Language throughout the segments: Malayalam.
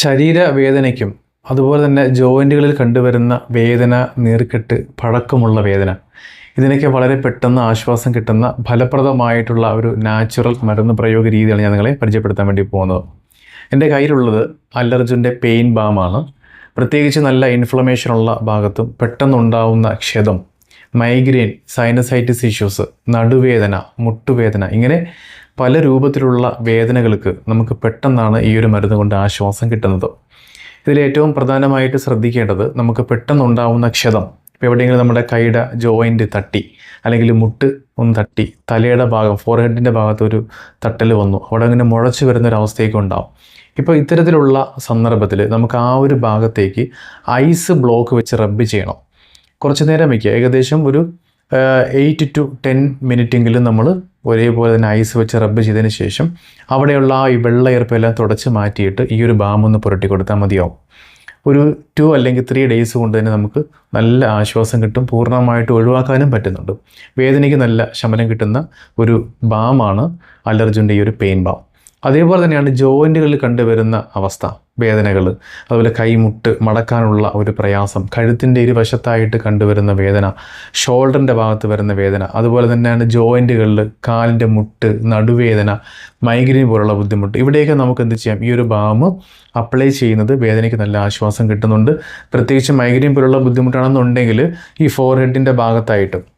ശരീരവേദനയ്ക്കും അതുപോലെ തന്നെ ജോയിന്റുകളിൽ കണ്ടുവരുന്ന വേദന നീർക്കെട്ട് പഴക്കമുള്ള വേദന ഇതിനൊക്കെ വളരെ പെട്ടെന്ന് ആശ്വാസം കിട്ടുന്ന ഫലപ്രദമായിട്ടുള്ള ഒരു നാച്ചുറൽ മരുന്ന് പ്രയോഗ രീതിയാണ് ഞാൻ നിങ്ങളെ പരിചയപ്പെടുത്താൻ വേണ്ടി പോകുന്നത്. എന്റെ കയ്യിലുള്ളത് അലർജുന്റെ പെയിൻ ബാമാണ്. പ്രത്യേകിച്ച് നല്ല ഇൻഫ്ലമേഷൻ ഉള്ള ഭാഗത്തും പെട്ടെന്നുണ്ടാവുന്ന ക്ഷതം മൈഗ്രെയിൻ സൈനസൈറ്റിസ് ഇഷ്യൂസ് നടുവേദന മുട്ടുവേദന ഇങ്ങനെ പല രൂപത്തിലുള്ള വേദനകൾക്ക് നമുക്ക് പെട്ടെന്നാണ് ഈ ഒരു മരുന്ന് കൊണ്ട് ആശ്വാസം കിട്ടുന്നത്. ഇതിൽ ഏറ്റവും പ്രധാനമായിട്ട് ശ്രദ്ധിക്കേണ്ടത് നമുക്ക് പെട്ടെന്നുണ്ടാവുന്ന ക്ഷതം. ഇപ്പോൾ എവിടെയെങ്കിലും നമ്മുടെ കൈയുടെ ജോയിന്റ് തട്ടി അല്ലെങ്കിൽ മുട്ട് ഒന്ന് തട്ടി തലയുടെ ഭാഗം ഫോർഹെഡിന്റെ ഭാഗത്ത് ഒരു തട്ടൽ വന്നു അവിടെ അങ്ങനെ മുഴച്ചു വരുന്ന ഒരു അവസ്ഥയൊക്കെ ഉണ്ടാവും. ഇപ്പോൾ ഇത്തരത്തിലുള്ള സന്ദർഭത്തിൽ നമുക്ക് ആ ഒരു ഭാഗത്തേക്ക് ഐസ് ബ്ലോക്ക് വെച്ച് റബ്ബ് ചെയ്യണം. കുറച്ച് നേരം വയ്ക്കുക. ഏകദേശം ഒരു എയ്റ്റ് ടു ടെൻ മിനിറ്റെങ്കിലും നമ്മൾ ഒരേപോലെ തന്നെ ഐസ് വെച്ച് റബ്ബ് ചെയ്തതിന് ശേഷം അവിടെയുള്ള ആ ഈ വെള്ള ഈർപ്പെല്ലാം തുടച്ച് മാറ്റിയിട്ട് ഈ ഒരു ബാം ഒന്ന് പുരട്ടി കൊടുത്താൽ മതിയാവും. ഒരു ടു അല്ലെങ്കിൽ ത്രീ ഡേയ്സ് കൊണ്ട് തന്നെ നമുക്ക് നല്ല ആശ്വാസം കിട്ടും പൂർണമായിട്ട് ഒഴിവാക്കാനും പറ്റുന്നുണ്ട്. വേദനയ്ക്ക് നല്ല ശമനം കിട്ടുന്ന ഒരു ബാമാണ് അലർജുന്റെ ഈ ഒരു പെയിൻ ബാം അതേപോലെ തന്നെയാണ് ജോയിന്റുകളിൽ കണ്ടുവരുന്ന അവസ്ഥ വേദനകൾ അതുപോലെ കൈമുട്ട് മടക്കാനുള്ള ഒരു പ്രയാസം കഴുത്തിന്റെ ഇരുവശത്തായിട്ട് കണ്ടുവരുന്ന വേദന ഷോൾഡറിന്റെ ഭാഗത്ത് വരുന്ന വേദന. അതുപോലെ തന്നെയാണ് ജോയിന്റുകളിൽ കാലിന്റെ മുട്ട് നടുവേദന മൈഗ്രെയിൻ പോലുള്ള ബുദ്ധിമുട്ട്. ഇവിടെയൊക്കെ നമുക്ക് എന്ത് ചെയ്യാം? ഈ ഒരു ബാം അപ്ലൈ ചെയ്യുന്നത് വേദനയ്ക്ക് നല്ല ആശ്വാസം കിട്ടുന്നുണ്ട്. പ്രത്യേകിച്ച് മൈഗ്രെയിൻ പോലുള്ള ബുദ്ധിമുട്ടാണെന്നുണ്ടെങ്കിൽ ഈ ഫോർ ഹെഡിന്റെ ഭാഗത്തായിട്ട്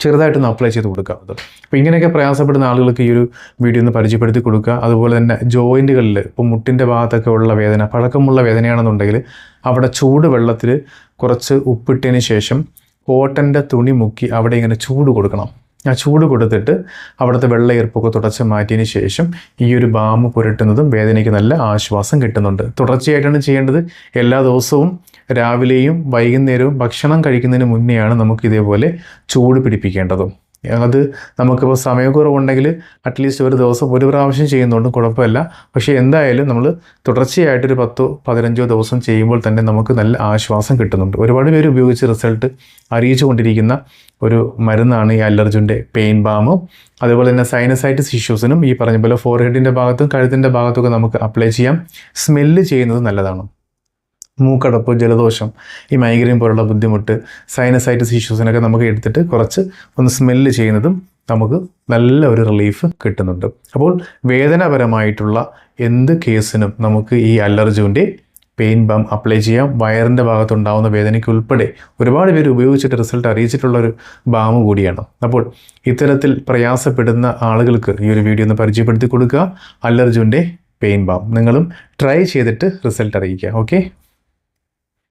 ചെറുതായിട്ടൊന്ന് അപ്ലൈ ചെയ്ത് കൊടുക്കുക. അപ്പോൾ ഇങ്ങനെയൊക്കെ പ്രയാസപ്പെടുന്ന ആളുകൾക്ക് ഈ ഒരു വീഡിയോ ഒന്ന് പരിചയപ്പെടുത്തി കൊടുക്കുക. അതുപോലെ തന്നെ ജോയിന്റുകളിൽ ഇപ്പോൾ മുട്ടിന്റെ ഭാഗത്തൊക്കെ ഉള്ള വേദന പഴക്കമുള്ള വേദനയാണെന്നുണ്ടെങ്കിൽ അവിടെ ചൂട് വെള്ളത്തിൽ കുറച്ച് ഉപ്പിട്ടതിന് ശേഷം കോട്ടന്റെ തുണി മുക്കി അവിടെ ഇങ്ങനെ ചൂട് കൊടുക്കണം. ആ ചൂട് കൊടുത്തിട്ട് അവിടുത്തെ വെള്ള ഈർപ്പൊക്കെ തുടച്ച് മാറ്റിയതിന് ശേഷം ഈ ഒരു ബാമ് പുരട്ടുന്നതും വേദനയ്ക്ക് നല്ല ആശ്വാസം കിട്ടുന്നുണ്ട്. തുടർച്ചയായിട്ടാണ് ചെയ്യേണ്ടത്. എല്ലാ ദിവസവും രാവിലെയും വൈകുന്നേരവും ഭക്ഷണം കഴിക്കുന്നതിന് മുന്നെയാണ് നമുക്ക് ഇതേപോലെ ചൂട് പിടിപ്പിക്കേണ്ടതും. അത് നമുക്കിപ്പോൾ സമയക്കുറവുണ്ടെങ്കിൽ അറ്റ്ലീസ്റ്റ് ഒരു ദിവസം ഒരു പ്രാവശ്യം ചെയ്യുന്നതുകൊണ്ട് കുഴപ്പമില്ല. പക്ഷേ എന്തായാലും നമ്മൾ തുടർച്ചയായിട്ടൊരു പത്തോ പതിനഞ്ചോ ദിവസം ചെയ്യുമ്പോൾ തന്നെ നമുക്ക് നല്ല ആശ്വാസം കിട്ടുന്നുണ്ട്. ഒരുപാട് പേര് ഉപയോഗിച്ച് റിസൾട്ട് അറിയിച്ചു കൊണ്ടിരിക്കുന്ന ഒരു മരുന്നാണ് ഈ അലർജിന്റെ പെയിൻ ബാമും അതുപോലെ തന്നെ സൈനസൈറ്റിസ് ഇഷ്യൂസിനും ഈ പറഞ്ഞ പോലെ ഫോർഹെഡിന്റെ ഭാഗത്തും കഴുത്തിന്റെ ഭാഗത്തൊക്കെ നമുക്ക് അപ്ലൈ ചെയ്യാം. സ്മെല്ല് ചെയ്യുന്നത് നല്ലതാണ്. മൂക്കടപ്പ് ജലദോഷം ഈ മൈഗ്രെയിൻ പോലുള്ള ബുദ്ധിമുട്ട് സൈനസൈറ്റിസ് ഇഷ്യൂസിനൊക്കെ നമുക്ക് എടുത്തിട്ട് കുറച്ച് ഒന്ന് സ്മെല്ല് ചെയ്യുന്നതും നമുക്ക് നല്ല ഒരു റിലീഫ് കിട്ടുന്നുണ്ട്. അപ്പോൾ വേദനാപരമായിട്ടുള്ള എന്ത് കേസിനും നമുക്ക് ഈ അലർജുവിന്റെ പെയിൻ ബാം അപ്ലൈ ചെയ്യാം. വയറിന്റെ ഭാഗത്തുണ്ടാകുന്ന വേദനയ്ക്ക് ഉൾപ്പെടെ ഒരുപാട് പേര് ഉപയോഗിച്ചിട്ട് റിസൾട്ട് അറിയിച്ചിട്ടുള്ള ഒരു ബാം കൂടിയാണ്. അപ്പോൾ ഇത്തരത്തിൽ പ്രയാസപ്പെടുന്ന ആളുകൾക്ക് ഈ ഒരു വീഡിയോ ഒന്ന് പരിചയപ്പെടുത്തി കൊടുക്കുക. അലർജിന്റെ പെയിൻ ബാം നിങ്ങളും ട്രൈ ചെയ്തിട്ട് റിസൾട്ട് അറിയിക്കുക. ഓക്കെ